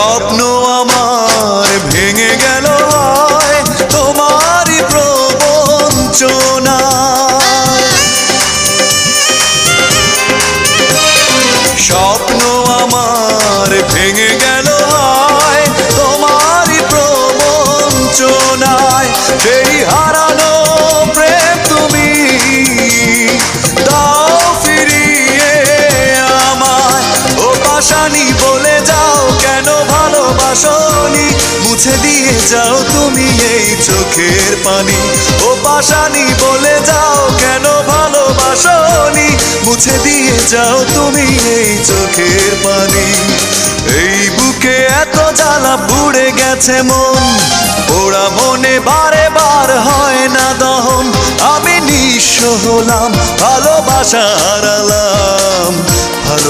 স্বপ্ন আমার ভেঙে গেল তোমারই প্রবঞ্চনা। স্বপ্ন আমার ভেঙে গেল তোমারই প্রবঞ্চনায়। সেই হারানো প্রেম তুমি দাও ফিরিয়ে আমায়। ও বলে যাও কেন ভালোবাসনি, মুছে দিয়ে যাও তুমি এই চোখের পানি। ও পাশানি বলে যাও কেন ভালোবাসনি, মুছে দিয়ে যাও তুমি এই চোখের পানি। এই বুকে এত জ্বালা পুড়ে গেছে মন পোড়া মনে বারে বার হয় না দহন। আমি নিঃস্ব হলাম ভালোবাসা হারালাম